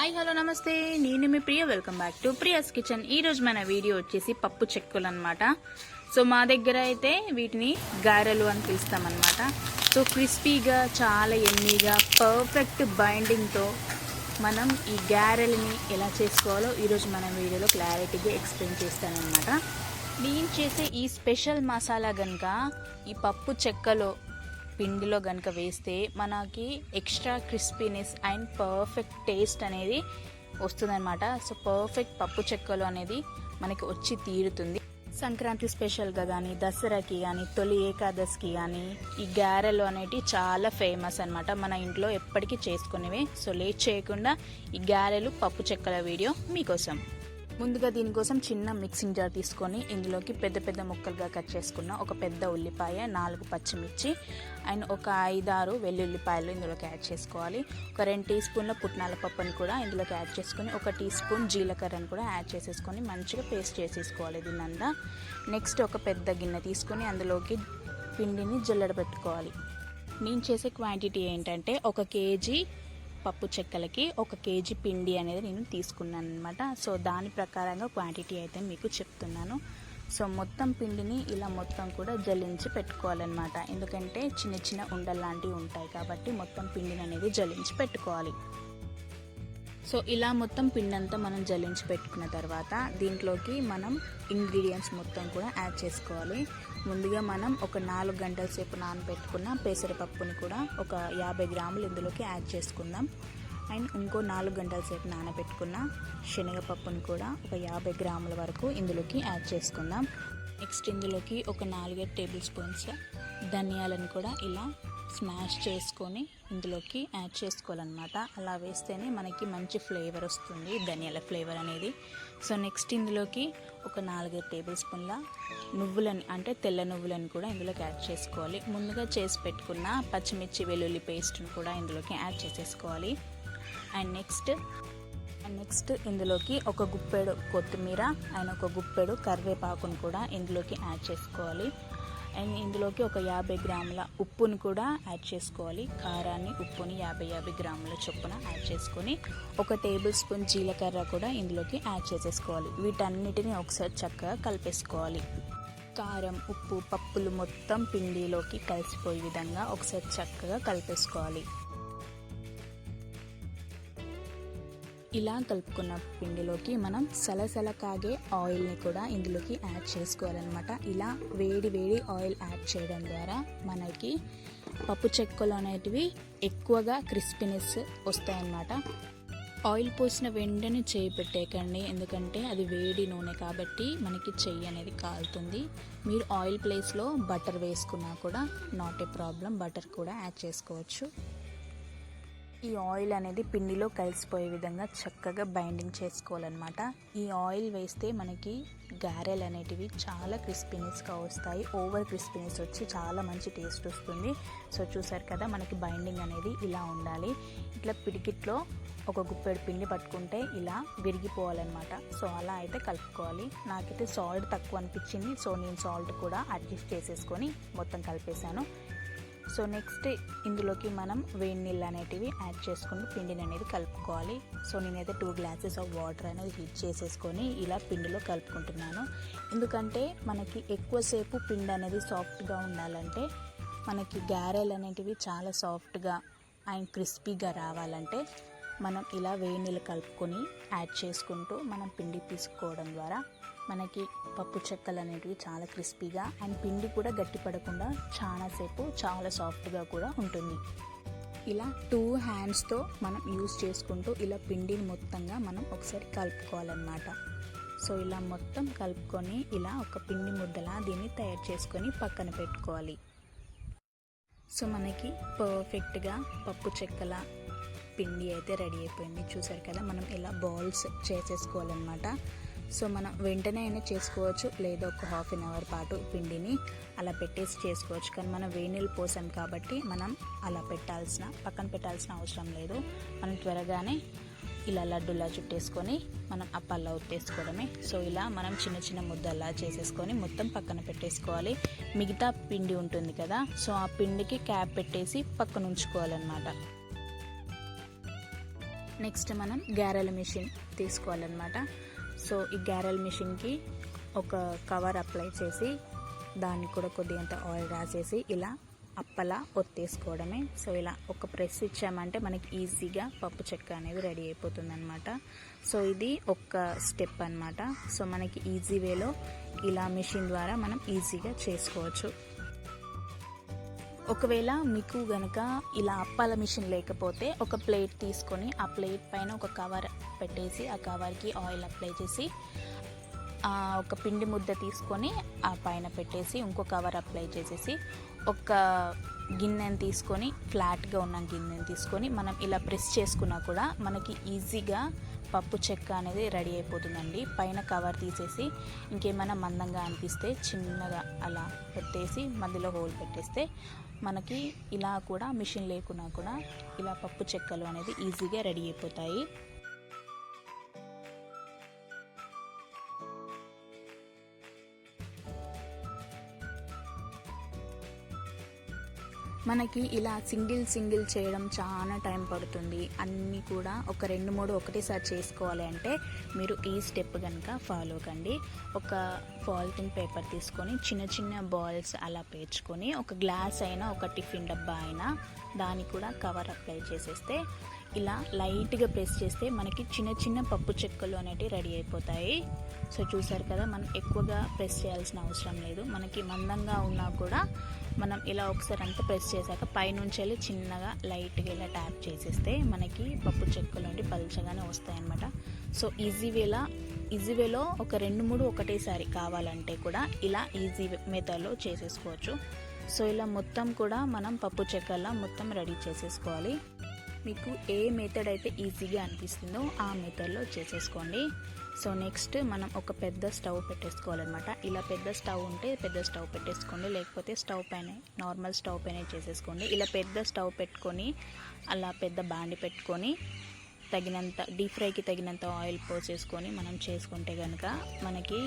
Hi hello namaste. నేను మీ Priya welcome back to Priya's kitchen. ఈరోజు మన వీడియో వచ్చేసి పప్పు చెక్కులు అనమాట సో మా దగ్గర అయితే వీటిని గారెలు అని పిలుస్తామన్నమాట. సో క్రిస్పీగా చాలా ఎమ్మీగా పర్ఫెక్ట్ బైండింగ్తో మనం ఈ గారెలని ఎలా చేసుకోవాలో ఈరోజు మన వీడియోలో క్లారిటీగా ఎక్స్ప్లెయిన్ చేస్తానన్నమాట. నేను చేసే ఈ స్పెషల్ మసాలా కనుక ఈ పప్పు చెక్కలో పిండిలో కనుక వేస్తే మనకి extra crispiness and perfect taste అనేది వస్తుందన్నమాట. సో పర్ఫెక్ట్ పప్పు చెక్కలు అనేది మనకి వచ్చి తీరుతుంది. సంక్రాంతి స్పెషల్గా కానీ దసరాకి కానీ తొలి ఏకాదశికి కానీ ఈ గారెలు అనేటివి చాలా ఫేమస్ అన్నమాట. మన ఇంట్లో ఎప్పటికీ చేసుకునేవి. సో లేట్ చేయకుండా ఈ గారెలు పప్పు చెక్కల వీడియో మీకోసం. ముందుగా దీనికోసం చిన్న మిక్సింగ్ జార్ తీసుకొని ఇందులోకి పెద్ద పెద్ద ముక్కలుగా కట్ చేసుకున్న ఒక పెద్ద ఉల్లిపాయ నాలుగు పచ్చిమిర్చి అండ్ ఒక ఐదారు వెల్లుల్లిపాయలు ఇందులోకి యాడ్ చేసుకోవాలి. ఒక రెండు టీ స్పూన్ల పుట్నాల పప్పుని కూడా ఇందులోకి యాడ్ చేసుకొని ఒక టీ స్పూన్ జీలకర్రని కూడా యాడ్ చేసేసుకొని మంచిగా పేస్ట్ చేసేసుకోవాలి దీన్నంతా. నెక్స్ట్ ఒక పెద్ద గిన్నె తీసుకొని అందులోకి పిండిని జల్లడ పెట్టుకోవాలి. నేను చేసే క్వాంటిటీ ఏంటంటే ఒక కేజీ పప్పు చెక్కలకి ఒక కేజీ పిండి అనేది నేను తీసుకున్నాను అనమాట సో దాని ప్రకారంగా క్వాంటిటీ అయితే మీకు చెప్తున్నాను. సో మొత్తం పిండిని ఇలా మొత్తం కూడా జల్లించి పెట్టుకోవాలన్నమాట. ఎందుకంటే చిన్న చిన్న ఉండలు లాంటివి ఉంటాయి కాబట్టి మొత్తం పిండిని అనేది జల్లించి పెట్టుకోవాలి. సో ఇలా మొత్తం పిండి అంతా మనం జల్లించి పెట్టుకున్న తర్వాత దీంట్లోకి మనం ఇంగ్రీడియంట్స్ మొత్తం కూడా యాడ్ చేసుకోవాలి. ముందుగా మనం ఒక నాలుగు గంటల సేపు నానబెట్టుకున్న పెసరపప్పుని కూడా ఒక యాభై గ్రాములు ఇందులోకి యాడ్ చేసుకుందాం. అండ్ ఇంకో నాలుగు గంటల సేపు నానబెట్టుకున్న శనగపప్పుని కూడా ఒక యాభై గ్రాముల వరకు ఇందులోకి యాడ్ చేసుకుందాం. నెక్స్ట్ ఇందులోకి ఒక నాలుగైదు టేబుల్ స్పూన్స్ ధనియాలను కూడా ఇలా స్మాష్ చేసుకొని ఇందులోకి యాడ్ చేసుకోవాలన్నమాట. అలా వేస్తేనే మనకి మంచి ఫ్లేవర్ వస్తుంది ధనియాల ఫ్లేవర్ అనేది. సో నెక్స్ట్ ఇందులోకి ఒక నాలుగైదు టేబుల్ స్పూన్ల నువ్వులని అంటే తెల్ల నువ్వులను కూడా ఇందులోకి యాడ్ చేసుకోవాలి. ముందుగా చేసి పెట్టుకున్న పచ్చిమిర్చి వెల్లుల్లి పేస్ట్ని కూడా ఇందులోకి యాడ్ చేసేసుకోవాలి. అండ్ నెక్స్ట్ అండ్ నెక్స్ట్ ఇందులోకి ఒక గుప్పెడు కొత్తిమీర అండ్ ఒక గుప్పెడు కరివేపాకును కూడా ఇందులోకి యాడ్ చేసుకోవాలి. అండ్ ఇందులోకి ఒక యాభై గ్రాముల ఉప్పును కూడా యాడ్ చేసుకోవాలి. కారాన్ని ఉప్పుని యాభై యాభై గ్రాముల చొప్పున యాడ్ చేసుకొని ఒక టేబుల్ స్పూన్ జీలకర్ర కూడా ఇందులోకి యాడ్ చేసేసుకోవాలి. వీటన్నిటిని ఒకసారి చక్కగా కలిపేసుకోవాలి. కారం ఉప్పు పప్పులు మొత్తం పిండిలోకి కలిసిపోయే విధంగా ఒకసారి చక్కగా కలిపేసుకోవాలి. ఇలా కలుపుకున్న పిండిలోకి మనం సలసల కాగే ఆయిల్ని కూడా ఇందులోకి యాడ్ చేసుకోవాలన్నమాట. ఇలా వేడి వేడి ఆయిల్ యాడ్ చేయడం ద్వారా మనకి పప్పు చెక్కలు అనేటివి ఎక్కువగా క్రిస్పీనెస్ వస్తాయన్నమాట. ఆయిల్ పోసిన వెంటనే చేయి పెట్టేయకండి ఎందుకంటే అది వేడి నూనె కాబట్టి మనకి చెయ్యి అనేది కాలుతుంది. మీరు ఆయిల్ ప్లేస్లో బటర్ వేసుకున్నా కూడా నాట్ ఏ ప్రాబ్లం బటర్ కూడా యాడ్ చేసుకోవచ్చు. ఈ ఆయిల్ అనేది పిండిలో కలిసిపోయే విధంగా చక్కగా బైండింగ్ చేసుకోవాలన్నమాట. ఈ ఆయిల్ వేస్తే మనకి గారెలు అనేటివి చాలా క్రిస్పీనెస్గా వస్తాయి. ఓవర్ క్రిస్పీనెస్ వచ్చి చాలా మంచి టేస్ట్ వస్తుంది. సో చూసారు కదా మనకి బైండింగ్ అనేది ఇలా ఉండాలి. ఇట్లా పిడికిట్లో ఒక గుప్పెడు పిండి పట్టుకుంటే ఇలా విరిగిపోవాలన్నమాట. సో అలా అయితే కలుపుకోవాలి. నాకైతే సాల్ట్ తక్కువ అనిపించింది. సో నేను సాల్ట్ కూడా అడ్జస్ట్ చేసేసుకొని మొత్తం కలిపేశాను. సో నెక్స్ట్ ఇందులోకి మనం వేడి నీళ్ళు అనేటివి యాడ్ చేసుకుని పిండిని అనేది కలుపుకోవాలి. సో నేనైతే టూ గ్లాసెస్ ఆఫ్ వాటర్ అనేది హీట్ చేసేసుకొని ఇలా పిండిలో కలుపుకుంటున్నాను. ఎందుకంటే మనకి ఎక్కువసేపు పిండి అనేది సాఫ్ట్గా ఉండాలంటే మనకి గారెలు అనేటివి చాలా సాఫ్ట్గా అండ్ క్రిస్పీగా రావాలంటే మనం ఇలా వేడి నీళ్ళు కలుపుకొని యాడ్ చేసుకుంటూ మనం పిండి తీసుకోవడం ద్వారా మనకి పప్పు చెక్కలు అనేటివి చాలా క్రిస్పీగా అండ్ పిండి కూడా గట్టిపడకుండా చాలాసేపు చాలా సాఫ్ట్గా కూడా ఉంటుంది. ఇలా టూ హ్యాండ్స్తో మనం యూస్ చేసుకుంటూ ఇలా పిండిని మొత్తంగా మనం ఒకసారి కలుపుకోవాలన్నమాట. సో ఇలా మొత్తం కలుపుకొని ఇలా ఒక పిండి ముద్దలా దీన్ని తయారు చేసుకొని పక్కన పెట్టుకోవాలి. సో మనకి పర్ఫెక్ట్గా పప్పు చెక్కల పిండి అయితే రెడీ అయిపోయింది. చూసారు కదా మనం ఇలా బాల్స్ చేసేసుకోవాలన్నమాట. సో మనం వెంటనే అయినా చేసుకోవచ్చు. లేదా ఒక హాఫ్ అన్ అవర్ పాటు పిండిని అలా పెట్టేసి చేసుకోవచ్చు. కానీ మనం వేణీళ్ళు పోసాం కాబట్టి మనం అలా పెట్టాల్సిన పక్కన పెట్టాల్సిన అవసరం లేదు. మనం త్వరగానే ఇలా లడ్డులా చుట్టేసుకొని మనం అప్పల్లా ఉత్తేసుకోవడమే సో ఇలా మనం చిన్న చిన్న ముద్దల్లా చేసేసుకొని మొత్తం పక్కన పెట్టేసుకోవాలి. మిగతా పిండి ఉంటుంది కదా సో ఆ పిండికి క్యాప్ పెట్టేసి పక్కన ఉంచుకోవాలన్నమాట. నెక్స్ట్ మనం గ్యారెల మిషన్ తీసుకోవాలన్నమాట. సో ఈ గ్యారెల్ మిషన్కి ఒక కవర్ అప్లై చేసి దానికి కూడా కొద్దిగంత ఆయిల్ రాసేసి ఇలా అప్పలా ఒత్తేసుకోవడమే. సో ఇలా ఒక ప్రెస్ ఇచ్చామంటే మనకి ఈజీగా పప్పు చెక్క అనేది రెడీ అయిపోతుంది అనమాట సో ఇది ఒక స్టెప్ అన్నమాట. సో మనకి ఈజీ వేలో ఇలా మిషన్ ద్వారా మనం ఈజీగా చేసుకోవచ్చు. ఒకవేళ మీకు గనక ఇలా అప్పాల మిషన్ లేకపోతే ఒక ప్లేట్ తీసుకొని ఆ ప్లేట్ పైన ఒక కవర్ పెట్టేసి ఆ కవర్కి ఆయిల్ అప్లై చేసి ఒక పిండి ముద్ద తీసుకొని ఆ పైన పెట్టేసి ఇంకో కవర్ అప్లై చేసేసి ఒక గిన్నెని తీసుకొని ఫ్లాట్గా ఉన్న గిన్నెని తీసుకొని మనం ఇలా ప్రెస్ చేసుకున్నా కూడా మనకి ఈజీగా పప్పు చెక్క అనేది రెడీ అయిపోతుందండి. పైన కవర్ తీసేసి ఇంకేమైనా మందంగా అనిపిస్తే చిన్నగా అలా పెట్టేసి మధ్యలో హోల్ పెట్టేస్తే మనకి ఇలా కూడా మిషన్ లేకున్నా కూడా ఇలా పప్పు చెక్కలు అనేది ఈజీగా రెడీ అయిపోతాయి. మనకి ఇలా సింగిల్ సింగిల్ చేయడం చాలా టైం పడుతుంది. అన్నీ కూడా ఒక రెండు మూడు ఒకటేసారి చేసుకోవాలి అంటే మీరు ఈ స్టెప్ కనుక ఫాలో కండి. ఒక పాలిథిన్ పేపర్ తీసుకొని చిన్న చిన్న బాల్స్ అలా పేర్చుకొని ఒక గ్లాస్ అయినా ఒక టిఫిన్ డబ్బా అయినా దానికి కూడా కవర్ అప్లై చేసేస్తే ఇలా లైట్గా ప్రెస్ చేస్తే మనకి చిన్న చిన్న పప్పు చెక్కలు అనేటివి రెడీ అయిపోతాయి. సో చూసారు కదా మనం ఎక్కువగా ప్రెస్ చేయాల్సిన అవసరం లేదు. మనకి మందంగా ఉన్నా కూడా మనం ఇలా ఒకసారి అంతా ప్రెస్ చేశాక పైనుంచి వెళ్ళి చిన్నగా లైట్గా ఇలా ట్యాప్ చేసేస్తే మనకి పప్పు చెక్కలు అంటే పలుచగానే వస్తాయన్నమాట. సో ఈజీ వేలా ఈజీ వేలో ఒక రెండు మూడు ఒకటేసారి కావాలంటే కూడా ఇలా ఈజీ మెథడ్లో చేసేసుకోవచ్చు. సో ఇలా మొత్తం కూడా మనం పప్పు చెక్కల్లా మొత్తం రెడీ చేసేసుకోవాలి. మీకు ఏ మెథడ్ అయితే ఈజీగా అనిపిస్తుందో ఆ మెథడ్లో చేసేసుకోండి. సో నెక్స్ట్ మనం ఒక పెద్ద స్టవ్ పెట్టేసుకోవాలన్నమాట. ఇలా పెద్ద స్టవ్ ఉంటే పెద్ద స్టవ్ పెట్టేసుకోండి. లేకపోతే స్టవ్ పైన నార్మల్ స్టవ్ పైన చేసేసుకోండి. ఇలా పెద్ద స్టవ్ పెట్టుకొని అలా పెద్ద బాండి పెట్టుకొని తగినంత డీప్ ఫ్రైకి తగినంత ఆయిల్ పోసేసుకొని మనం చేసుకుంటే కనుక మనకి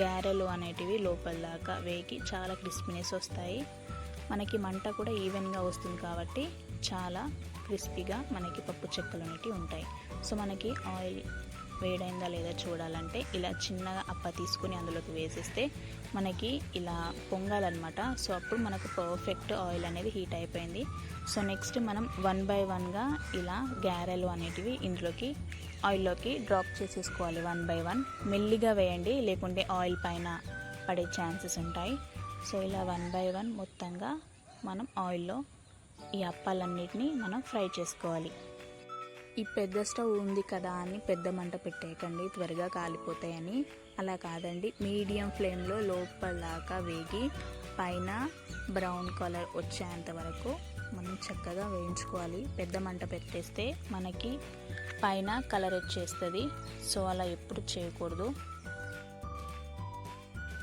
గారెలు అనేటివి లోపల దాకా వేగి చాలా క్రిస్పీనెస్ వస్తాయి. మనకి మంట కూడా ఈవెన్గా వస్తుంది కాబట్టి చాలా క్రిస్పీగా మనకి పప్పు చెక్కలు అనేవి ఉంటాయి. సో మనకి ఆయిల్ వేడైందా లేదా చూడాలంటే ఇలా చిన్నగా అప్ప తీసుకుని అందులోకి వేసేస్తే మనకి ఇలా పొంగాలన్నమాట. సో అప్పుడు మనకు పర్ఫెక్ట్ ఆయిల్ అనేది హీట్ అయిపోయింది. సో నెక్స్ట్ మనం వన్ బై వన్గా ఇలా గారెలు అనేటివి ఇందులోకి ఆయిల్లోకి డ్రాప్ చేసేసుకోవాలి వన్ బై వన్. మెల్లిగా వేయండి లేకుంటే ఆయిల్ పైన పడే ఛాన్సెస్ ఉంటాయి. సో ఇలా వన్ బై వన్ మొత్తంగా మనం ఆయిల్లో ఈ అప్పాలన్నిటినీ మనం ఫ్రై చేసుకోవాలి. ఈ పెద్ద స్టవ్ ఉంది కదా అని పెద్ద మంట పెట్టేయకండి త్వరగా కాలిపోతాయని. అలా కాదండి మీడియం ఫ్లేమ్లో లోపల దాకా వేగి పైన బ్రౌన్ కలర్ వచ్చేంత వరకు మనం చక్కగా వేయించుకోవాలి. పెద్ద మంట పెట్టేస్తే మనకి పైన కలర్ వచ్చేస్తుంది. సో అలా ఎప్పుడు చేయకూడదు.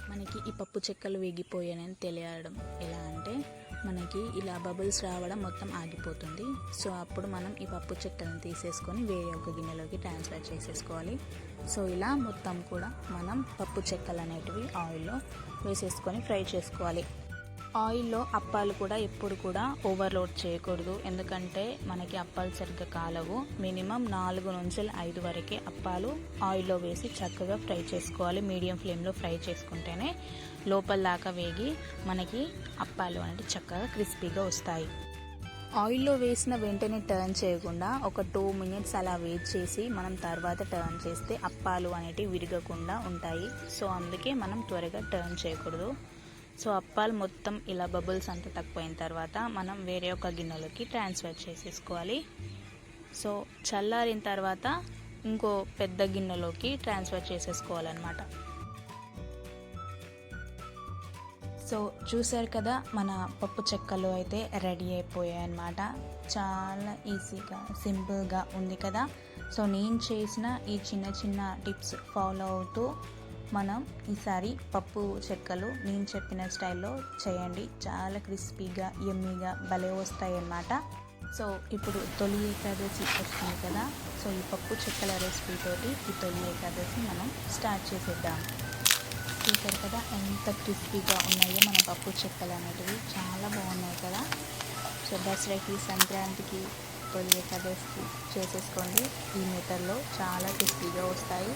మనకి ఈ పప్పు చెక్కలు వేగిపోయానని తెలియడం ఎలా అంటే మనకి ఇలా బబుల్స్ రావడం మొత్తం ఆగిపోతుంది. సో అప్పుడు మనం ఈ పప్పు చెక్కలను తీసేసుకొని వేరే ఒక గిన్నెలోకి ట్రాన్స్ఫర్ చేసేసుకోవాలి. సో ఇలా మొత్తం కూడా మనం పప్పు చెక్కలు అనేటివి ఆయిల్లో వేసేసుకొని ఫ్రై చేసుకోవాలి. ఆయిల్లో అప్పాలు కూడా ఎప్పుడు కూడా ఓవర్లోడ్ చేయకూడదు. ఎందుకంటే మనకి అప్పాలు సరిగ్గా కాలవు. మినిమం నాలుగు నుంచి ఐదు వరకే అప్పాలు ఆయిల్లో వేసి చక్కగా ఫ్రై చేసుకోవాలి. మీడియం ఫ్లేమ్లో ఫ్రై చేసుకుంటేనే లోపల దాకా వేగి మనకి అప్పాలు అనేది చక్కగా క్రిస్పీగా వస్తాయి. ఆయిల్లో వేసిన వెంటనే టర్న్ చేయకుండా ఒక టూ మినిట్స్ అలా వెయిట్ చేసి మనం తర్వాత టర్న్ చేస్తే అప్పాలు అనేటివి విరగకుండా ఉంటాయి. సో అందుకే మనం త్వరగా టర్న్ చేయకూడదు. సో అప్పాలు మొత్తం ఇలా బబుల్స్ అంతా తక్కువైన తర్వాత మనం వేరే ఒక గిన్నెలోకి ట్రాన్స్ఫర్ చేసేసుకోవాలి. సో చల్లారిన తర్వాత ఇంకో పెద్ద గిన్నెలోకి ట్రాన్స్ఫర్ చేసేసుకోవాలన్నమాట. సో చూసారు కదా మన పప్పు చెక్కలు అయితే రెడీ అయిపోయాయి అన్నమాట చాలా ఈజీగా సింపుల్గా ఉంది కదా. సో నేను చేసిన ఈ చిన్న చిన్న టిప్స్ ఫాలో అవుతూ మనం ఈసారి పప్పు చెక్కలు నేను చెప్పిన స్టైల్లో చేయండి. చాలా క్రిస్పీగా ఎమ్మీగా భలే వస్తాయి అన్నమాట సో ఇప్పుడు తొలి ఏకాదశి వస్తుంది కదా సో ఈ పప్పు చెక్కల రెసిపీతోటి ఈ తొలి ఏకాదశి మనం స్టార్ట్ చేసేద్దాం. చూసారు కదా ఎంత క్రిస్పీగా ఉన్నాయో మన పప్పు చెక్కలు అనేటివి. చాలా బాగున్నాయి కదా. సో దసరాకి సంక్రాంతికి తొలి ఏకాదశి చేసేసుకోండి. ఈ మెథడ్లో చాలా క్రిస్పీగా వస్తాయి.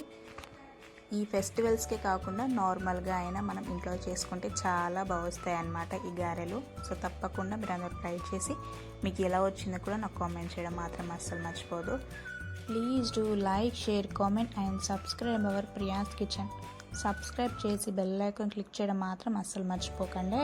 ఈ ఫెస్టివల్స్కే కాకుండా నార్మల్గా అయినా మనం ఇంట్లో చేసుకుంటే చాలా బాగుస్తాయి అన్నమాట ఈ గారెలు. సో తప్పకుండా మీరు అందరూ ట్రై చేసి మీకు ఎలా వచ్చిందో కూడా నాకు కామెంట్ చేయడం మాత్రం అస్సలు మర్చిపోదు. Please do like share comment and subscribe our Priya's kitchen. Subscribe చేసి బెల్ ఐకాన్ క్లిక్ చేయడం మాత్రం అస్సలు మర్చిపోకండి.